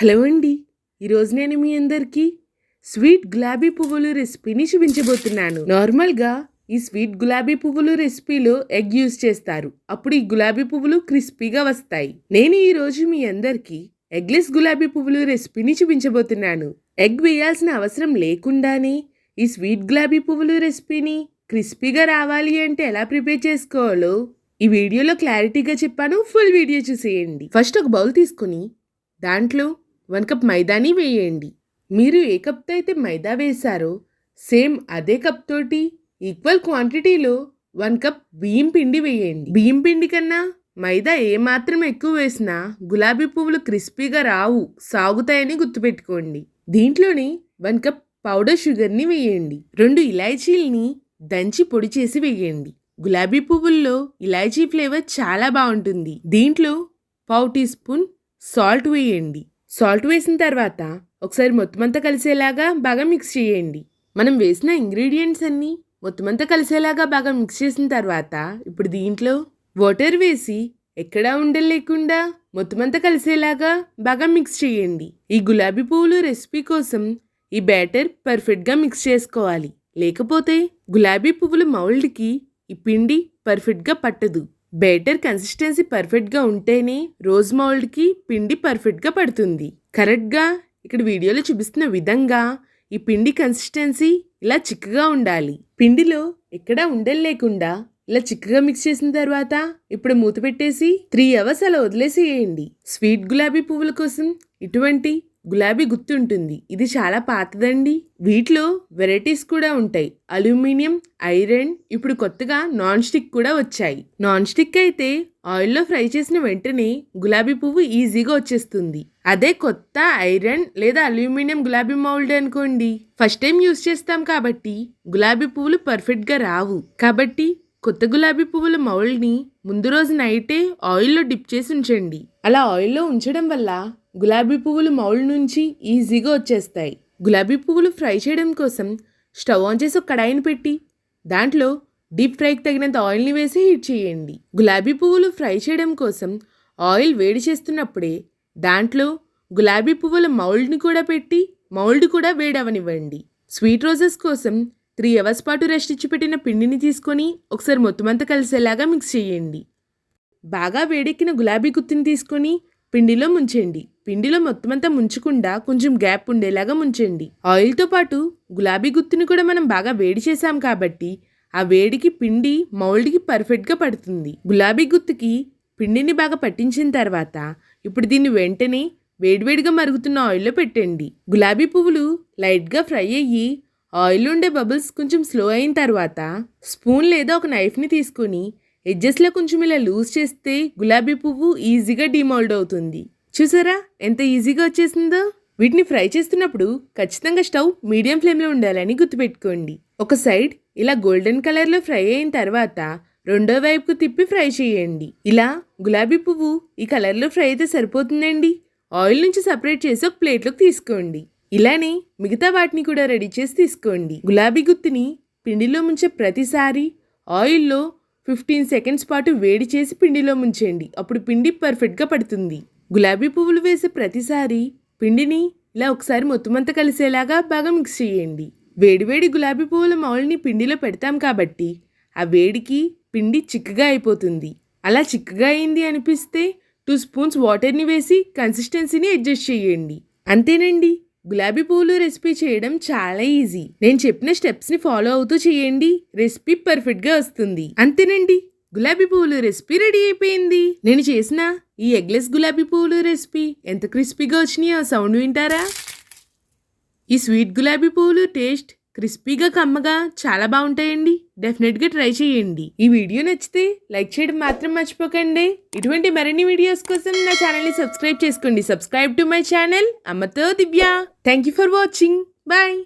Hello అండి. ఈరోజు నేను మీ అందరికీ స్వీట్ గులాబీ పువ్వులు రెసిపీని చూపించబోతున్నాను. నార్మల్గా ఈ స్వీట్ గులాబీ పువ్వులు రెసిపీలో ఎగ్ యూజ్ చేస్తారు. అప్పుడు ఈ గులాబీ పువ్వులు క్రిస్పీగా వస్తాయి. నేను ఈరోజు మీ అందరికీ ఎగ్లెస్ గులాబీ పువ్వులు రెసిపీని చూపించబోతున్నాను. ఎగ్ వేయాల్సిన అవసరం లేకుండానే ఈ స్వీట్ గులాబీ పువ్వులు రెసిపీని క్రిస్పీగా రావాలి అంటే ఎలా ప్రిపేర్ చేసుకోవాలో ఈ వీడియోలో క్లారిటీగా చెప్పాను. ఫుల్ వీడియో చూసేయండి. ఫస్ట్ ఒక బౌల్ తీసుకుని దాంట్లో వన్ కప్ మైదాని వేయండి. మీరు ఏ కప్తో అయితే మైదా వేశారో సేమ్ అదే కప్ తోటి ఈక్వల్ క్వాంటిటీలో వన్ కప్ బియ్యం పిండి వేయండి. బియ్యం పిండి కన్నా మైదా ఏమాత్రం ఎక్కువ వేసినా గులాబీ పువ్వులు క్రిస్పీగా రావు సాగుతాయని గుర్తుపెట్టుకోండి. దీంట్లోని వన్ కప్ పౌడర్ షుగర్ని వేయండి. రెండు ఇలాచీల్ని దంచి పొడి చేసి వేయండి. గులాబీ పువ్వుల్లో ఇలాచీ ఫ్లేవర్ చాలా బాగుంటుంది. దీంట్లో పావు టీ స్పూన్ సాల్ట్ వేయండి. సాల్ట్ వేసిన తర్వాత ఒకసారి మొత్తం అంతా కలిసేలాగా బాగా మిక్స్ చేయండి. మనం వేసిన ఇంగ్రీడియంట్స్ అన్నీ మొత్తం అంతా కలిసేలాగా బాగా మిక్స్ చేసిన తర్వాత ఇప్పుడు దీంట్లో వాటర్ వేసి ఎక్కడా ఉండలేకుండా మొత్తం అంతా కలిసేలాగా బాగా మిక్స్ చేయండి. ఈ గులాబీ పువ్వులు రెసిపీ కోసం ఈ బ్యాటర్ పర్ఫెక్ట్గా మిక్స్ చేసుకోవాలి. లేకపోతే గులాబీ పువ్వుల మౌల్డ్కి ఈ పిండి పర్ఫెక్ట్గా పట్టదు. బేటర్ కన్సిస్టెన్సీ పర్ఫెక్ట్గా ఉంటేనే రోజ్ మౌల్డ్కి పిండి పర్ఫెక్ట్గా పడుతుంది. కరెక్ట్గా ఇక్కడ వీడియోలో చూపిస్తున్న విధంగా ఈ పిండి కన్సిస్టెన్సీ ఇలా చిక్కగా ఉండాలి. పిండిలో ఎక్కడా ఉండలు లేకుండా ఇలా చిక్కగా మిక్స్ చేసిన తర్వాత ఇప్పుడు మూత పెట్టేసి త్రీ అవర్స్ అలా వదిలేసేయండి. స్వీట్ గులాబీ పువ్వుల కోసం ఇటువంటి గులాబీ గుత్తి ఉంటుంది ఇది చాలా పాతదండి. వీటిలో వెరైటీస్ కూడా ఉంటాయి. అల్యూమినియం ఐరన్ ఇప్పుడు కొత్తగా నాన్ స్టిక్ కూడా వచ్చాయి. నాన్ స్టిక్ అయితే ఆయిల్లో ఫ్రై చేసిన వెంటనే గులాబీ పువ్వు ఈజీగా వచ్చేస్తుంది. అదే కొత్త ఐరన్ లేదా అల్యూమినియం గులాబీ మౌల్డ్ అనుకోండి. ఫస్ట్ టైం యూస్ చేస్తాం కాబట్టి గులాబీ పువ్వులు పర్ఫెక్ట్గా రావు. కాబట్టి కొత్త గులాబీ పువ్వుల మౌల్డ్ని ముందు రోజు నైటే ఆయిల్లో డిప్ చేసి ఉంచండి. అలా ఆయిల్లో ఉంచడం వల్ల గులాబీ పువ్వులు మౌల్డ్ నుంచి ఈజీగా వచ్చేస్తాయి. గులాబీ పువ్వులు ఫ్రై చేయడం కోసం స్టవ్ ఆన్ చేసి ఒక కడాయిని పెట్టి దాంట్లో డీప్ ఫ్రైకి తగినంత ఆయిల్ని వేసి హీట్ చేయండి. గులాబీ పువ్వులు ఫ్రై చేయడం కోసం ఆయిల్ వేడి చేస్తున్నప్పుడే దాంట్లో గులాబీ పువ్వుల మౌల్డ్ని కూడా పెట్టి మౌల్డ్ కూడా వేడవనివ్వండి. స్వీట్ రోజెస్ కోసం త్రీ అవర్స్ పాటు రెస్ట్ ఇచ్చి పెట్టిన పిండిని తీసుకొని ఒకసారి మొత్తం అంతా కలిసేలాగా మిక్స్ చేయండి. బాగా వేడెక్కిన గులాబీ గుత్తిని తీసుకొని పిండిలో ముంచండి పిండిలో మొత్తం అంతా ముంచకుండా కొంచెం గ్యాప్ ఉండేలాగా ముంచండి. ఆయిల్తో పాటు గులాబీ గుత్తిని కూడా మనం బాగా వేడి చేసాం కాబట్టి ఆ వేడికి పిండి మౌల్డ్కి పర్ఫెక్ట్గా పడుతుంది. గులాబీ గుత్తికి పిండిని బాగా పట్టించిన తర్వాత ఇప్పుడు దీన్ని వెంటనే వేడివేడిగా మరుగుతున్న ఆయిల్లో పెట్టండి. గులాబీ పువ్వులు లైట్గా ఫ్రై అయ్యి ఆయిల్ ఉండే బబుల్స్ కొంచెం స్లో అయిన తర్వాత స్పూన్ లేదా ఒక నైఫ్ని తీసుకొని ఎడ్జెస్లో కొంచెం ఇలా లూజ్ చేస్తే గులాబీ పువ్వు ఈజీగా డిమోల్డ్ అవుతుంది. చూసారా? ఎంత ఈజీగా వచ్చేసిందో? వీటిని ఫ్రై చేస్తున్నప్పుడు ఖచ్చితంగా స్టవ్ మీడియం ఫ్లేమ్లో ఉండాలని గుర్తుపెట్టుకోండి. ఒక సైడ్ ఇలా గోల్డెన్ కలర్లో ఫ్రై అయిన తర్వాత రెండో వైపుకు తిప్పి ఫ్రై చేయండి. ఇలా గులాబీ పువ్వు ఈ కలర్లో ఫ్రై అయితే సరిపోతుందండి. ఆయిల్ నుంచి సపరేట్ చేసి ఒక ప్లేట్లోకి తీసుకోండి. ఇలానే మిగతా వాటిని కూడా రెడీ చేసి తీసుకోండి. గులాబీ గుత్తిని పిండిలో ముంచే ప్రతిసారి ఆయిల్లో ఫిఫ్టీన్ సెకండ్స్ పాటు వేడి చేసి పిండిలో ముంచండి. అప్పుడు పిండి పర్ఫెక్ట్గా పడుతుంది. గులాబీ పువ్వులు వేసే ప్రతిసారి పిండిని ఇలా ఒకసారి మొత్తమంతా కలిసేలాగా బాగా మిక్స్ చేయండి. వేడివేడి గులాబీ పువ్వుల మౌల్ని పిండిలో పెడతాం కాబట్టి ఆ వేడికి పిండి చిక్కగా అయిపోతుంది. అలా చిక్కగా అయింది అనిపిస్తే టూ స్పూన్స్ వాటర్ని వేసి కన్సిస్టెన్సీని అడ్జస్ట్ చేయండి. అంతేనండి. గులాబీ పూలు రెసిపీ చేయడం చాలా ఈజీ. నేను చెప్పిన స్టెప్స్ని ఫాలో అవుతూ చేయండి. రెసిపీ పర్ఫెక్ట్గా వస్తుంది. అంతేనండి. గులాబీ పూలు రెసిపీ రెడీ అయిపోయింది. నేను చేసిన ఈ ఎగ్లెస్ గులాబీ పూలు రెసిపీ ఎంత క్రిస్పీగా వచ్చినాయో సౌండ్ వింటారా? ఈ స్వీట్ గులాబీ పూలు టేస్ట్ క్రిస్పీగా కమ్మగా చాలా బాగుంటాయండి. డెఫినెట్గా ట్రై చేయండి. ఈ వీడియో నచ్చితే లైక్ చేయడం మాత్రం మర్చిపోకండి. ఇటువంటి మరిన్ని వీడియోస్ కోసం నా ఛానల్ని సబ్స్క్రైబ్ చేసుకోండి. సబ్స్క్రైబ్ టు మై ఛానల్ అమ్మతో Divya. Thank you for watching bye